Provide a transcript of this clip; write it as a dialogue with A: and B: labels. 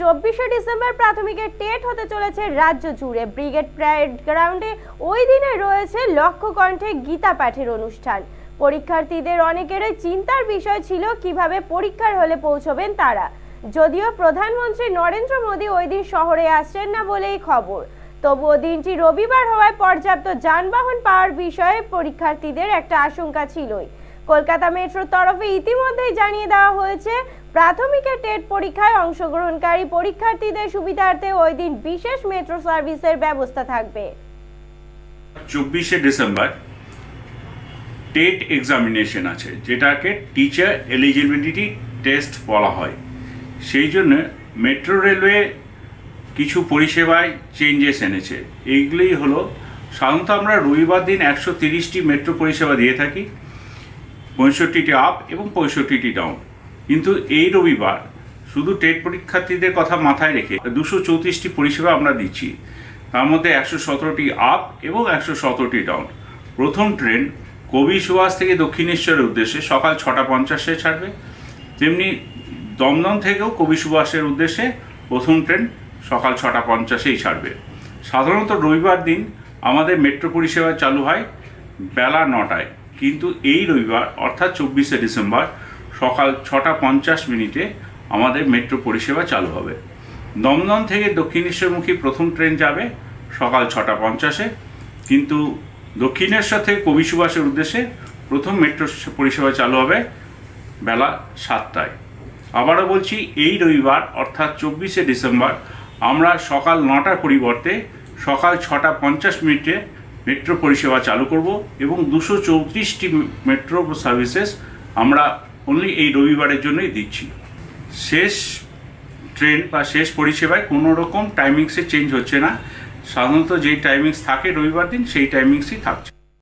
A: চব্বিশে December প্রাথমিকের TET হতে চলেছে রাজ্য জুড়ে। ব্রিগেড প্যারেড গ্রাউন্ডে ওই দিনে রয়েছে লক্ষ্য কণ্ঠে গীতা পাঠের অনুষ্ঠান। পরীক্ষার্থীদের অনেকেরই চিন্তার বিষয় ছিল কীভাবে পরীক্ষার হলে পৌঁছবেন তারা। যদিও প্রধানমন্ত্রী নরেন্দ্র মোদী ওই দিন শহরে আসছেন না বলেই খবর। তবুও দিনটি রবিবার হওয়ায় পর্যাপ্ত যানবাহন পাওয়ার বিষয়ে পরীক্ষার্থীদের একটা আশঙ্কা ছিলই। কলকাতা মেট্রোর তরফে ইতিমধ্যেই জানিয়ে দেওয়া হয়েছে, প্রাথমিকের টেট পরীক্ষায় অংশগ্রহণকারী পরীক্ষার্থীদের সুবিধার্থে ওই দিন বিশেষ মেট্রো সার্ভিসের ব্যবস্থা থাকবে।
B: চব্বিশে ডিসেম্বর টেট এক্সামিনেশন আছে, যেটাকে টিচার এলিজিবিলিটি টেস্ট বলা হয়। সেই জন্য মেট্রো রেলওয়ে কিছু পরিষেবায় চেঞ্জেস এনেছে। এইগুলি হলো, সাধারণত আমরা রবিবার দিন একশো তিরিশটি মেট্রো পরিষেবা দিয়ে থাকি। পঁয়ষট্টিটি আপ এবং পঁয়ষট্টিটি ডাউন কিন্তু এই রবিবার শুধু টেট পরীক্ষার্থীদের কথা মাথায় রেখে দুশো চৌত্রিশটি পরিষেবা আমরা দিচ্ছি। তার মধ্যে একশো সতেরোটি আপ এবং একশো সতেরোটি ডাউন প্রথম ট্রেন কবি সুভাষ থেকে দক্ষিণেশ্বরের উদ্দেশ্যে সকাল ছটা পঞ্চাশে ছাড়বে। তেমনি দমদম থেকেও কবি সুভাষের উদ্দেশ্যে প্রথম ট্রেন সকাল ছটা পঞ্চাশেই ছাড়বে। সাধারণত রবিবার দিন আমাদের মেট্রো পরিষেবা চালু হয় বেলা নটায়। কিন্তু এই রবিবার, অর্থাৎ চব্বিশে ডিসেম্বর, সকাল ছটা পঞ্চাশ মিনিটে আমাদের মেট্রো পরিষেবা চালু হবে। দমদম থেকে দক্ষিণেশ্বরমুখী প্রথম ট্রেন যাবে সকাল ছটা পঞ্চাশে। কিন্তু দক্ষিণেশ্বর থেকে কবি সুভাষের উদ্দেশ্যে প্রথম মেট্রো পরিষেবা চালু হবে বেলা সাতটায়। আবারও বলছি, এই রবিবার, অর্থাৎ চব্বিশে ডিসেম্বর, আমরা সকাল নটার পরিবর্তে সকাল ছটা পঞ্চাশ মিনিটে মেট্রো পরিষেবা চালু করব এবং দুশো চৌত্রিশটি মেট্রো সার্ভিসেস আমরা অনলি এই রবিবারের জন্যই দিচ্ছি। শেষ ট্রেন বা শেষ পরিষেবায় কোনো রকম টাইমিংসে চেঞ্জ হচ্ছে না। সাধারণত যেই টাইমিংস থাকে রবিবার দিন, সেই টাইমিংসই থাকছে।